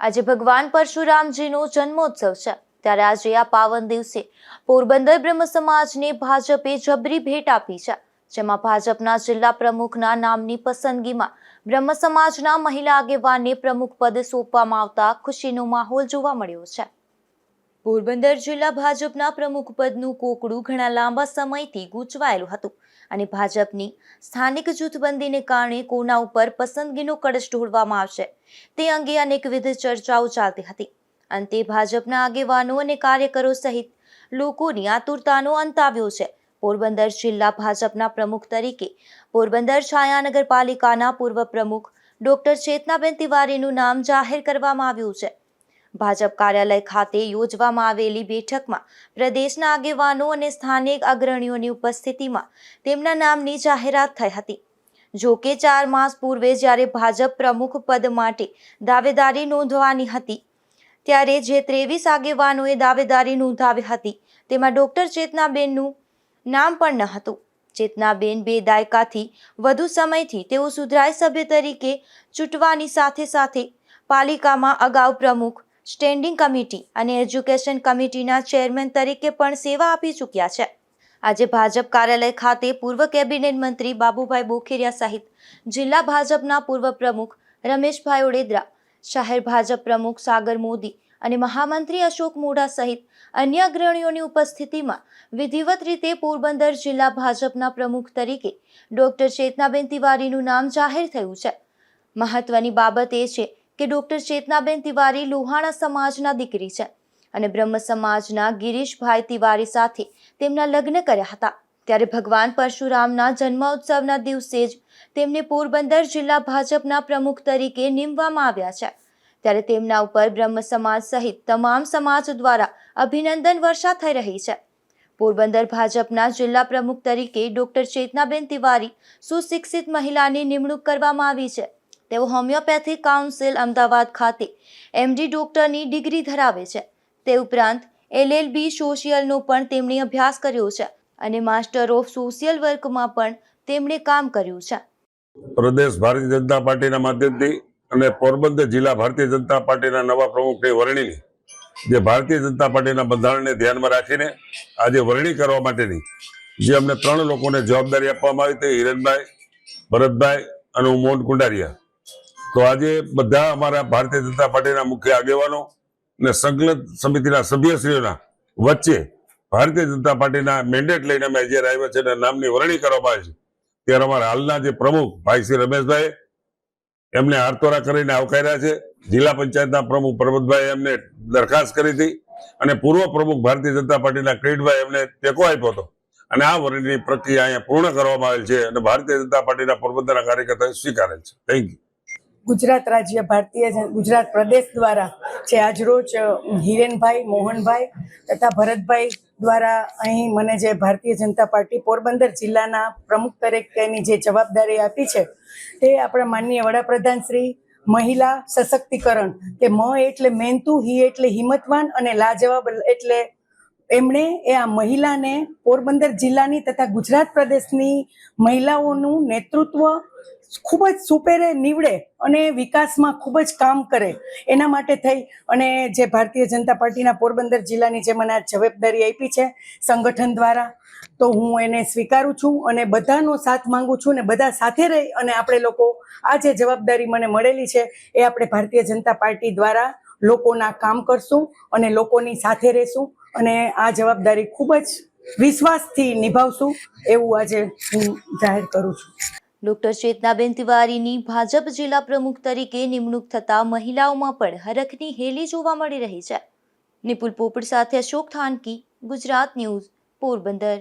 આજે ભગવાન પરશુરામજીનો જન્મોત્સવ છે. ત્યારે આજે આ પાવન દિવસે પોરબંદર બ્રહ્મ સમાજને ભાજપે જબરી ભેટ આપી છે. જેમાં ભાજપના જિલ્લા પ્રમુખના નામની પસંદગીમાં બ્રહ્મ સમાજના મહિલા આગેવાનને પ્રમુખ પદ સોંપવામાં આવતા ખુશીનો માહોલ જોવા મળ્યો છે. પોરબંદર જિલ્લા ભાજપના પ્રમુખ પદનું કોકડું ઘણા લાંબા સમયથી ગૂંચવાયેલું હતું. અને ભાજપની સ્થાનિક જૂથબંધીને કારણે કોના ઉપર પસંદગીનો કળશ ઢોળવામાં આવશે, તે અંગે અનેકવિધ ચર્ચાઓ ચાલતી હતી. અંતે ભાજપના આગેવાનો અને કાર્યકરો સહિત લોકોની આતુરતાનો અંત આવ્યો છે. પોરબંદર જિલ્લા ભાજપના પ્રમુખ તરીકે પોરબંદર છાયા નગરપાલિકાના પૂર્વ પ્રમુખ ડોક્ટર ચેતનાબેન તિવારીનું નામ જાહેર કરવામાં આવ્યું છે. ભાજપ કાર્યાલય ખાતે યોજવામાં આવેલી બેઠકમાં પ્રદેશના આગેવાનો અને સ્થાનિક અગ્રણીઓની ઉપસ્થિતિમાં તેમના નામની જાહેરાત થઈ હતી. જો કે ચાર માસ પૂર્વે જ્યારે ભાજપ પ્રમુખ પદ માટે દાવેદારી નોંધવાની હતી, ત્યારે જે ત્રેવીસ આગેવાનોએ દાવેદારી નોંધાવી હતી, તેમાં ડોક્ટર ચેતનાબેનનું નામ પણ ન હતું. ચેતનાબેન બે દાયકાથી વધુ સમયથી તેઓ સુધરાઈ સભ્ય તરીકે ચૂંટવાની સાથે સાથે પાલિકામાં અગાઉ પ્રમુખ સ્ટેન્ડિંગ કમિટી અને એજ્યુકેશન કમિટીના ચેરમેન તરીકે પણ સેવા આપી ચૂક્યા છે. આજે ભાજપ કાર્યાલય ખાતે પૂર્વ કેબિનેટ મંત્રી બાબુભાઈ બોખેરિયા સહિત જિલ્લા ભાજપના પૂર્વ પ્રમુખ રમેશભાઈ ઓડેદરા, શહેર ભાજપ પ્રમુખ સાગર મોદી અને મહામંત્રી અશોક મોઢા સહિત અન્ય અગ્રણીઓની ઉપસ્થિતિમાં વિધિવત રીતે પોરબંદર જિલ્લા ભાજપના પ્રમુખ તરીકે ડોક્ટર ચેતનાબેન તિવારીનું નામ જાહેર થયું છે. મહત્વની બાબત એ છે કે ડોક્ટર ચેતનાબેન તિવારી લોહાણા સમાજના દીકરી છે અને બ્રહ્મ સમાજના ગિરીશભાઈ તિવારી સાથે તેમના લગ્ન કર્યા હતા. ત્યારે ભગવાન પરશુરામના જન્મોત્સવના દિવસે જ તેમને પોરબંદર જિલ્લા ભાજપના પ્રમુખ તરીકે નીમવામાં આવ્યા છે. ત્યારે તેમના ઉપર બ્રહ્મ સમાજ સહિત તમામ સમાજ દ્વારા અભિનંદન વર્ષા થઈ રહી છે. પોરબંદર ભાજપના જિલ્લા પ્રમુખ તરીકે ડોક્ટર ચેતનાબેન તિવારી સુશિક્ષિત મહિલાની નિમણૂક કરવામાં આવી છે. તેઓ હોમિયોપેથી કાઉન્સિલ અમદાવાદ ખાતે એમડી ડોક્ટરની ડિગ્રી ધરાવે છે. તે ઉપરાંત એલએલબી સોશિયલનો પણ તેમણે અભ્યાસ કર્યો છે અને માસ્ટર ઓફ સોશિયલ વર્કમાં પણ તેમણે કામ કર્યું છે. પ્રદેશ ભારતીય જનતા પાર્ટીના માધ્યમથી અને પોરબંદર જિલ્લા ભારતીય જનતા પાર્ટીના નવા પ્રમુખની વરણીની જે ભારતીય જનતા પાર્ટીના બંધારણને ધ્યાનમાં રાખીને આજે વરણી કરવા માટેની જે અમને ત્રણ લોકોને જવાબદારી આપવામાં આવી હતી હિરણભાઈ ભરતભાઈ અને હું મોહન કુંડારિયા તો આજે બધા અમારા ભારતીય જનતા પાર્ટીના મુખ્ય આગેવાનો અને સંકલન સમિતિના સભ્યશ્રીઓના વચ્ચે ભારતીય જનતા પાર્ટીના મેન્ડેટ લઈને અમે જ્યારે આવ્યા છે નામની વરણી કરવામાં આવી છે, ત્યારે અમારા હાલના જે પ્રમુખ ભાઈ શ્રી રમેશભાઈ એમને હારતોરા કરીને આવકાર્યા છે. જિલ્લા પંચાયતના પ્રમુખ પ્રમોદભાઈ એમને દરખાસ્ત કરી હતી અને પૂર્વ પ્રમુખ ભારતીય જનતા પાર્ટીના કિરીટભાઈ એમને ટેકો આપ્યો હતો. અને આ વરણીની પ્રક્રિયા અહીંયા પૂર્ણ કરવામાં આવેલ છે અને ભારતીય જનતા પાર્ટીના પોરબંદરના કાર્યકર્તાએ સ્વીકારેલ છે. થેન્ક યુ ગુજરાત રાજ્ય ભારતીય ગુજરાત પ્રદેશ દ્વારા જે આજરોજ હિરેનભાઈ, મોહનભાઈ તથા ભરતભાઈ દ્વારા અહીં મને જે ભારતીય જનતા પાર્ટી પોરબંદર જિલ્લાના પ્રમુખ તરીકેની જે જવાબદારી આપી છે, તે આપણા માનનીય વડાપ્રધાન શ્રી મહિલા સશક્તિકરણ, કે મ એટલે મહેનતુ હી એટલે હિંમતવાન અને લાજવાબ એટલે એમણે એ આ મહિલાને પોરબંદર જિલ્લાની તથા ગુજરાત પ્રદેશની મહિલાઓનું નેતૃત્વ ખૂબ જ સુપેરે નીવડે અને વિકાસમાં ખૂબ જ કામ કરે એના માટે થઈ અને જે ભારતીય જનતા પાર્ટીના પોરબંદર જિલ્લાની જે મને આ જવાબદારી આપી છે સંગઠન દ્વારા, તો હું એને સ્વીકારું છું અને બધાનો સાથ માંગુ છું ને બધા સાથે રહી અને આપણે લોકો આ જે જવાબદારી મને મળેલી છે એ આપણે ભારતીય જનતા પાર્ટી દ્વારા લોકોના કામ કરશું અને લોકોની સાથે રહેશું અને આ જવાબદારી ખૂબ જ વિશ્વાસથી નિભાવશું એવું આજે હું જાહેર કરું છું. ડોક્ટર ચેતનાબેન તિવારીની ભાજપ જિલ્લા પ્રમુખ તરીકે નિમણૂક થતા મહિલાઓમાં પણ હરખની હેલી જોવા મળી રહી છે. નિપુલ પોપડ સાથે અશોક થાનકી, ગુજરાત ન્યૂઝ, પોરબંદર.